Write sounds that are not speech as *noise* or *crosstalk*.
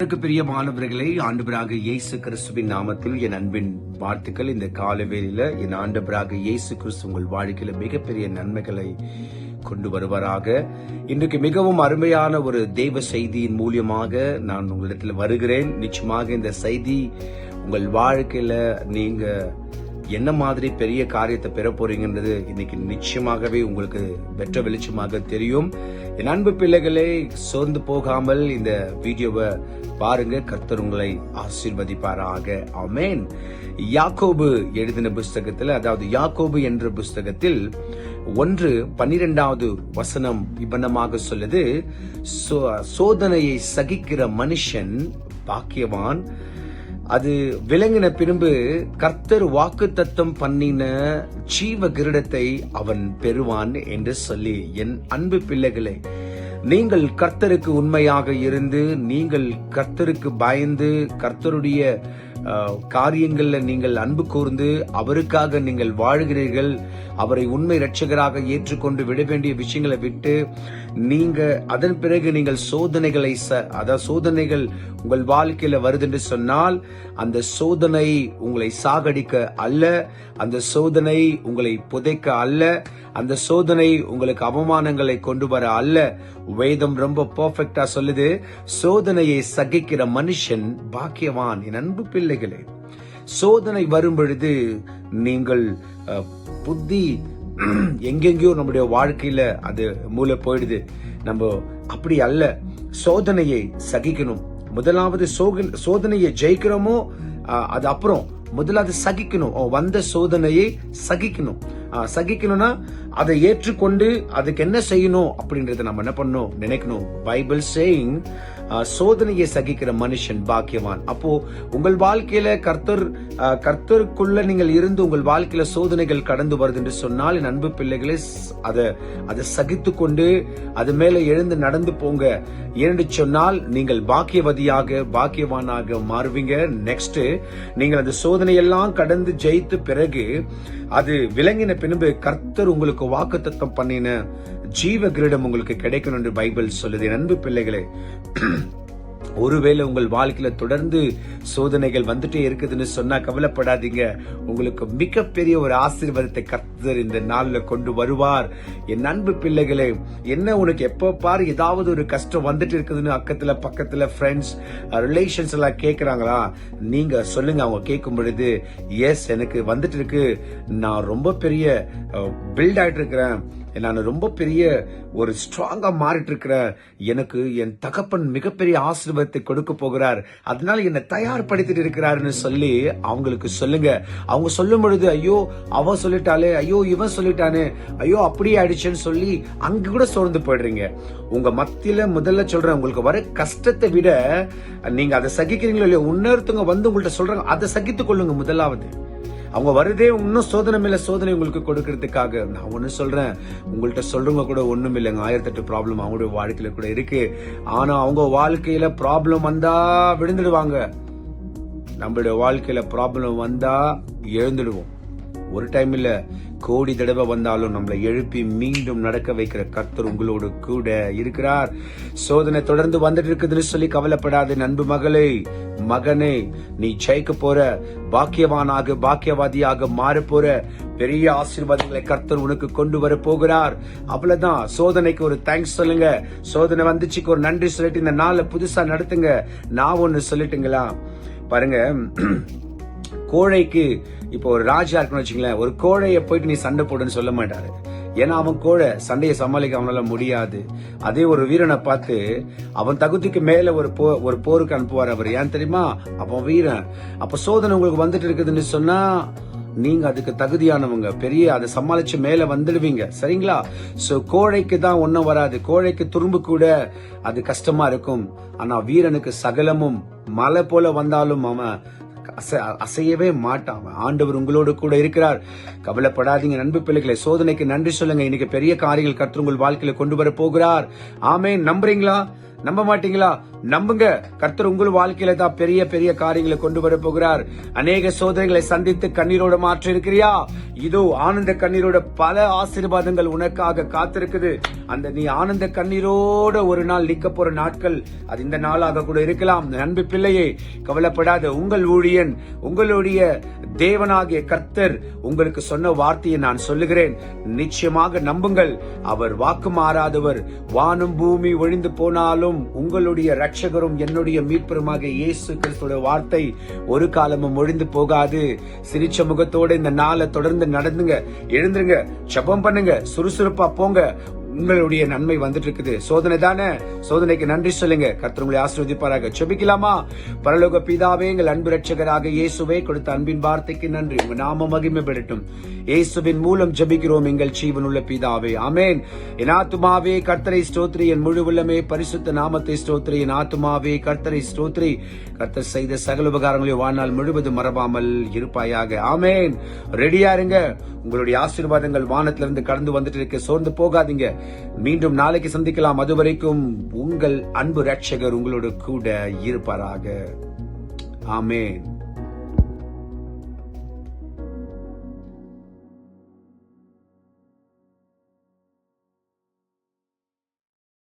எனக்கு பிரியமானவர்களே ஆண்டவராக இயேசு கிறிஸ்துவின் நாமத்தில் என் அன்பின் வாழ்த்துக்கள். இந்த காலவேளையில என் ஆண்டவராக இயேசு கிறிஸ்து உங்கள் வாழ்க்கையில மிகப்பெரிய நன்மைகளை கொண்டு வருவாராக. இன்றைக்கு மிகவும் அருமையான ஒரு தெய்வ செய்தியின் மூலியமாக நான் உங்களிடத்தில் வருகிறேன். நிச்சயமாக இந்த செய்தி உங்கள் வாழ்க்கையில நீங்க என்ன மாதிரி பெரிய காரியத்தை பெற போறீங்கன்றது இன்னைக்கு நிச்சயமாகவே உங்களுக்கு வெற்ற வெளிச்சமாக தெரியும். என் அன்பு பிள்ளைகளை சோர்ந்து போகாமல் இந்த வீடியோவை பாருங்க கர்த்தர் உங்களை ஆசிர்வதிப்பாராக. அமேன் யாக்கோபு எழுதின புஸ்தகத்தில் அதாவது யாக்கோபு என்ற புஸ்தகத்தில் ஒன்று பன்னிரெண்டாவது வசனம் இவ்வண்ணமாக சொல்லுது "சோ- சோதனையை சகிக்கிற மனுஷன் பாக்கியவான். அது விளங்கின பின்பு கர்த்தர் வாக்கு தத்தம் பண்ணின ஜீவ கிரீடத்தை அவன் பெறுவான் என்று சொல்லி என் அன்பு பிள்ளைகளை நீங்கள் கர்த்தருக்கு உண்மையாக இருந்து நீங்கள் கர்த்தருக்கு பயந்து கர்த்தருடைய காரியங்களில் நீங்கள் அன்பு கூர்ந்து அவருக்காக நீங்கள் வாழ்கிறீர்கள் அவரை உண்மை இரட்சகராக ஏற்றுக்கொண்டு விட வேண்டிய விஷயங்களை விட்டு நீங்க அதன் பிறகு நீங்கள் சோதனைகளை ச- அதாவது சோதனைகள் உங்கள் வாழ்க்கையில வருது என்று சொன்னால் அந்த சோதனை உங்களை சாகடிக்க அல்ல அந்த சோதனை உங்களை புதைக்க அல்ல அந்த சோதனை உங்களுக்கு அவமானங்களை கொண்டு வர அல்ல. வேதம் ரொம்ப பர்ஃபெக்டா சொல்லுது. சோதனையை சகிக்கிற மனுஷன் பாக்கியவான் என் அன்பு பிள்ளைகளே. சோதனை வரும் பொழுது நீங்கள் புத்தி எங்கெங்கயோ நம்முடைய வாழ்க்கையில அது மூல போயிடுது. நம்ம அப்படி அல்ல. சோதனையை சகிக்கணும். முதலாவது சோதனையை ஜெயிக்கிறோமோ அது அப்புறம் முதலாவது சகிக்கணும். ஓ, வந்த சோதனையை சகிக்கணும். சகிக்கணும்னா அதை ஏற்றுக்கொண்டு அதுக்கு என்ன செய்யணும் அப்படின்றத நம்ம என்ன பண்ணணும் நினைக்கணும். பைபிள் சேயிங் சோதனையை சகிக்கிற மனுஷன் பாக்கியவான். அப்போ உங்கள் வாழ்க்கையில கர்த்தர் கர்த்தருக்குள்ள நீங்கள் இருந்து உங்கள் வாழ்க்கையில சோதனைகள் கடந்து வருது என்று சொன்னால் என் அன்பு பிள்ளைகளே அதை அதை சகித்து கொண்டு அது மேல எழுந்து நடந்து போங்க. ஏனென்று சொன்னால் நீங்கள் பாக்கியவதியாக பாக்கியவானாக மாறுவீங்க. நெக்ஸ்ட் நீங்கள் அந்த சோதனையெல்லாம் கடந்து ஜெயித்து பிறகு அது விளங்கின பின்பு கர்த்தர் உங்களுக்கு வாக்குத்தத்தம் பண்ணின ஜீவ கிரீடம் உங்களுக்கு கிடைக்கணும் என்று பைபிள் சொல்லுது. அன்பு பிள்ளைகளே *clears throat* ஒருவேளை உங்கள் வாழ்க்கையில தொடர்ந்து சோதனைகள் வந்துட்டே இருக்குதுன்னு சொன்னா கவலைப்படாதீங்க. உங்களுக்கு மிகப்பெரிய ஒரு ஆசீர்வாதத்தை கர்த்தர் இந்த நாளில் கொண்டு வருவார். என் அன்பு பிள்ளைகளே என்ன உனக்கு எப்போ பாரு ஏதாவது ஒரு கஷ்டம் வந்துட்டு இருக்குதுன்னு அக்கத்துல பக்கத்துல ஃப்ரெண்ட்ஸ் ரிலேஷன்ஸ் எல்லாம் கேட்குறாங்களா நீங்க சொல்லுங்க அவங்க கேட்கும் பொழுது எஸ் எனக்கு வந்துட்டு இருக்கு. நான் ரொம்ப பெரிய பில்ட் ஆயிட்டு இருக்கிறேன். நான் ரொம்ப பெரிய ஒரு ஸ்ட்ராங்கா மாறிட்டு இருக்கிற எனக்கு என் தகப்பன் மிகப்பெரிய ஆசீர்வாதத்தை கொடுக்க போகிறார். அதனால என்னை தயார்படுத்திட்டு இருக்கிறாருன்னு சொல்லி அவங்களுக்கு சொல்லுங்க. அவங்க சொல்லும் பொழுது ஐயோ அவ சொல்லிட்டாலே ஐயோ இவன் சொல்லிட்டானே ஐயோ அப்படியே ஆயிடுச்சுன்னு சொல்லி அங்க கூட சோர்ந்து போயிடுறீங்க. உங்க மத்தியில முதல்ல சொல்றேன் உங்களுக்கு வர கஷ்டத்தை விட நீங்க அதை சகிக்கிறீங்களோ இல்லையோ இன்னொருத்தவங்க வந்து உங்கள்ட்ட சொல்றாங்க அதை சகித்துக் கொள்ளுங்க முதலாவது. அவங்க வருதே இன்னும் சோதனை மேல சோதனை உங்களுக்கு கொடுக்கறதுக்காக. நான் ஒண்ணு சொல்றேன் உங்கள்ட்ட சொல்றவங்க கூட ஒண்ணும் இல்லைங்க. ஆயிரத்தெட்டு ப்ராப்ளம் அவங்களுடைய வாழ்க்கையில கூட இருக்கு. ஆனா அவங்க வாழ்க்கையில ப்ராப்ளம் வந்தா விழுந்துடுவாங்க. நம்மளுடைய வாழ்க்கையில ப்ராப்ளம் வந்தா எழுந்துடுவோம். ஒரு டைம் இல்லை கோடி தடவை வந்தாலும் நம்மளை எழுப்பி மீண்டும் நடக்க வைக்கிற கர்த்தர் உங்களோடு கூட இருக்கிறார். சோதனை தொடர்ந்து வந்துட்டு இருக்குதுன்னு சொல்லி கவலைப்படாது நண்பு மகளே. மகனே நீ ஜெயிக்க போற. பாக்கியவானாக பாக்கியவாதியாக மாற போற. பெரிய ஆசீர்வாதங்களை கர்த்தர் உனக்கு கொண்டு வர போகிறார். அவ்வளவுதான். சோதனைக்கு ஒரு தேங்க்ஸ் சொல்லுங்க. சோதனை வந்துச்சுக்கு ஒரு நன்றி சொல்லிட்டு இந்த நாளை புதுசா நடத்துங்க. நான் ஒன்னு சொல்லிட்டுங்களா? பாருங்க. கோழைக்கு இப்போ ஒரு ராஜா இருக்குன்னு வச்சுங்களேன் ஒரு கோழையை போயிட்டு நீ சண்டை போடுன்னு சொல்ல மாட்டாரு. ஏன்னா அவன் கோழை சண்டையை சமாளிக்க அவனால முடியாது. அதே ஒரு வீரனை பார்த்து அவன் தகுதிக்கு மேல ஒரு போ ஒரு போருக்கு அனுப்புவார் அவர். ஏன் தெரியுமா? அவன் வீரன். அப்ப சோதனை உங்களுக்கு வந்துட்டு இருக்குதுன்னு சொன்னா நீங்க அதுக்கு தகுதியானவங்க. பெரிய அதை சமாளிச்சு மேல வந்துடுவீங்க. சரிங்களா? சோ கோழைக்கு தான் ஒண்ணும் வராது. கோழைக்கு துரும்பு கூட அது கஷ்டமா இருக்கும். ஆனா வீரனுக்கு சகலமும் மலை போல வந்தாலும் அவன் அசை- அசையவே மாட்டான். ஆண்டவர் உங்களோடு கூட இருக்கிறார். கவலைப்படாதீங்க நண்பு பிள்ளைகளை. சோதனைக்கு நன்றி சொல்லுங்க. இன்னைக்கு பெரிய காரியங்கள் கர்த்தர் உங்கள் வாழ்க்கையில கொண்டு வர போகிறார். ஆமே நம்புறீங்களா? நம்ப மாட்டீங்களா? நம்புங்க. கர்த்தர் உங்கள் வாழ்க்கையில தான் பெரிய பெரிய காரியங்களை கொண்டு வர போகிறார். அநேக சோதனைகளை சந்தித்து கண்ணீரோட மாற்ற இருக்கிறியா இதோ ஆனந்த கண்ணீரோட பல ஆசீர்வாதங்கள் உனக்காக காத்திருக்குது. அந்த நீ ஆனந்த கண்ணீரோட ஒரு நாள் நிக்க போற நாட்கள் அது இந்த நாளாக கூட இருக்கலாம். அன்பு பிள்ளையே கவலைப்படாத உங்கள் ஊழியன் உங்களுடைய தேவனாகிய கர்த்தர் உங்களுக்கு சொன்ன வார்த்தையை நான் சொல்லுகிறேன். நிச்சயமாக நம்புங்கள் அவர் வாக்கு மாறாதவர். வானம் பூமி ஒழிந்து போனாலும் உங்களுடைய ரட்சகரும் என்னுடைய மீட்பருமாக இயேசு கிறிஸ்துடைய வார்த்தை ஒரு காலமும் ஒழிந்து போகாது. சிரிச்ச முகத்தோட இந்த நாளை தொடர்ந்து நடந்துங்க எழுந்துருங்க ஜபம் பண்ணுங்க சுறுசுறுப்பா போங்க. உங்களுடைய நன்மை வந்துட்டு இருக்குது சோதனை தானே? சோதனைக்கு நன்றி சொல்லுங்க. கர்த்தர் உங்களை ஆசீர்வதிப்பாராக. செபிக்கலாமா பரலோக பிதாவே எங்கள் அன்பு ரட்சகராக இயேசுவே கொடுத்த அன்பின் வார்த்தைக்கு நன்றி. உங்க நாம மகிமை பெறட்டும் இயேசுவின் மூலம் ஜபிக்கிறோம் எங்கள் ஜீவனுள்ள பிதாவே. அமேன் என் ஆத்துமாவே கர்த்தரை ஸ்தோத்ரி என் முழு உள்ளமே பரிசுத்த நாமத்தை ஸ்தோத்ரி என் ஆத்துமாவே கர்த்தரை ஸ்தோத்ரி கர்த்தர் செய்த சகல உபகாரங்களை வாழ்நாள் முழுவதும் மறவாமல் இருப்பாயாக. ஆமேன். ரெடியா இருங்க. உங்களுடைய ஆசீர்வாதங்கள் வானத்திலிருந்து கடந்து வந்துட்டு இருக்க சோர்ந்து போகாதீங்க. மீண்டும் நாளைக்கு சந்திக்கலாம். அதுவரைக்கும் உங்கள் அன்பு ரட்சகர் உங்களோட கூட இருப்பாராக. ஆமேன்.